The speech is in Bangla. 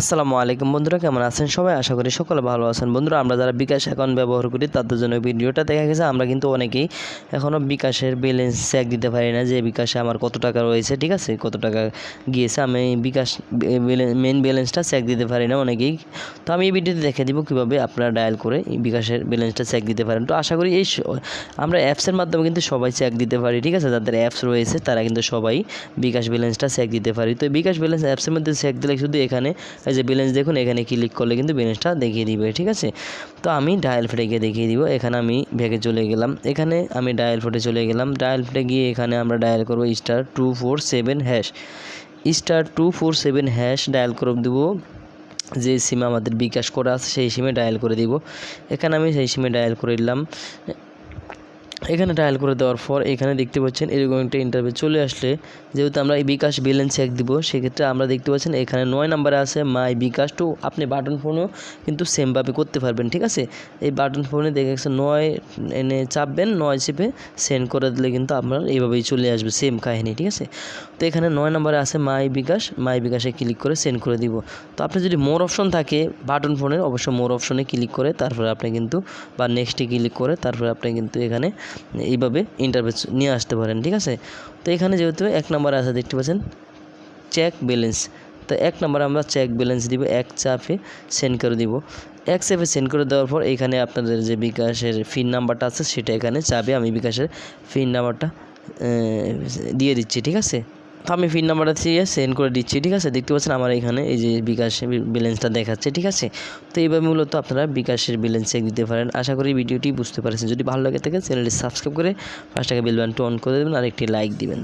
আসসালামু আলাইকুম বন্ধুরা, কেমন আছেন সবাই? আশা করি সকলে ভালো আছেন। বন্ধুরা, আমরা যারা বিকাশ অ্যাকাউন্ট ব্যবহার করি, তাদের জন্য ভিডিওটা দেখা গেছে। আমরা কিন্তু অনেকেই এখনও বিকাশের ব্যালেন্স চেক দিতে পারি না যে বিকাশে আমার কত টাকা রয়েছে, ঠিক আছে? কত টাকা গিয়েছে? আমি বিকাশ মেন ব্যালেন্সটা চেক দিতে পারি না অনেকেই। তো আমি এই ভিডিওতে দেখে দিব কীভাবে আপনারা ডায়াল করে বিকাশের ব্যালেন্সটা চেক দিতে পারেন। তো আশা করি এই আমরা অ্যাপসের মাধ্যমে কিন্তু সবাই চেক দিতে পারি, ঠিক আছে? যাদের অ্যাপস রয়েছে, তারা কিন্তু সবাই বিকাশ ব্যালেন্সটা চেক দিতে পারি। তো বিকাশ ব্যালেন্স অ্যাপসের মধ্যে চেক দিলে শুধু এখানে এই যে ব্যালেন্স দেখুন, এখানে ক্লিক করলে কিন্তু ব্যালেন্সটা দেখিয়ে দিবে, ঠিক আছে? তো আমি ডায়াল ফেটে গিয়ে দেখিয়ে দিব, এখানে আমি ভেগে চলে গেলাম। এখানে আমি ডায়াল ফোটে চলে গেলাম। ডায়াল ফোটে গিয়ে এখানে আমরা ডায়াল করব star two four seven hash star two four seven hash dial করে দেবো। যে সিমে আমাদের বিকাশ করা আছে, সেই সিমে ডায়াল করে দিব। এখানে আমি সেই সিমে ডায়াল করে দিলাম। এখানে ডায়াল করে দেওয়ার পর এখানে দেখতে পাচ্ছেন এরকম একটা ইন্টারভিউ চলে আসলে। যেহেতু আমরা এই বিকাশ ব্যালেন্স চেক দিব, সেক্ষেত্রে আমরা দেখতে পাচ্ছেন এখানে নয় নাম্বারে আছে মাই বিকাশ টু আপনি বাটন ফোনও কিন্তু সেমভাবে করতে পারবেন, ঠিক আছে? এই বাটন ফোনে দেখে গেছে নয়, এনে চাপবেন, নয় চেপে সেন্ড করে দিলে কিন্তু আপনার এইভাবেই চলে আসবে সেম কাহিনী, ঠিক আছে? তো এখানে নয় নম্বরে আছে মাই বিকাশ মাই বিকাশে ক্লিক করে সেন্ড করে দিব। তো আপনি যদি মোর অপশন থাকে বাটন ফোনের অবশ্যই মোর অপশনে ক্লিক করে, তারপরে আপনি কিন্তু বা নেক্সটে ক্লিক করে, তারপরে আপনি কিন্তু এখানে এইভাবে ইন্টারভিউ নিয়ে আসতে পারেন, ঠিক আছে? তো এখানে যেহেতু এক নম্বর আছে, দেখতে পাচ্ছেন? চেক ব্যালেন্স তো এক নম্বরে আমরা চেক ব্যালেন্স দিব, এক চাপে সেন্ড করে দিব। এক চাপে সেন্ড করে দেওয়ার পর এখানে আপনাদের যে বিকাশের ফিন নাম্বারটা আছে, সেটা এখানে চাপে আমি বিকাশের ফিন নাম্বারটা দিয়ে দিচ্ছি, ঠিক আছে? তো আমি পিন নাম্বারটা দিয়ে সেন্ড করে দিচ্ছি, ঠিক আছে? দেখতে পাচ্ছেন আমার এখানে এই যে বিকাশের ব্যালেন্সটা দেখাচ্ছে, ঠিক আছে? তো এইভাবে মূলত আপনারা বিকাশের ব্যালেন্স চেক দিতে পারেন। আশা করি ভিডিওটি বুঝতে পারছেন। যদি ভালো লাগে থাকে চ্যানেলটি সাবস্ক্রাইব করে পাঁচ টাকা বেল অন করে দেবেন আর একটি লাইক দিবেন।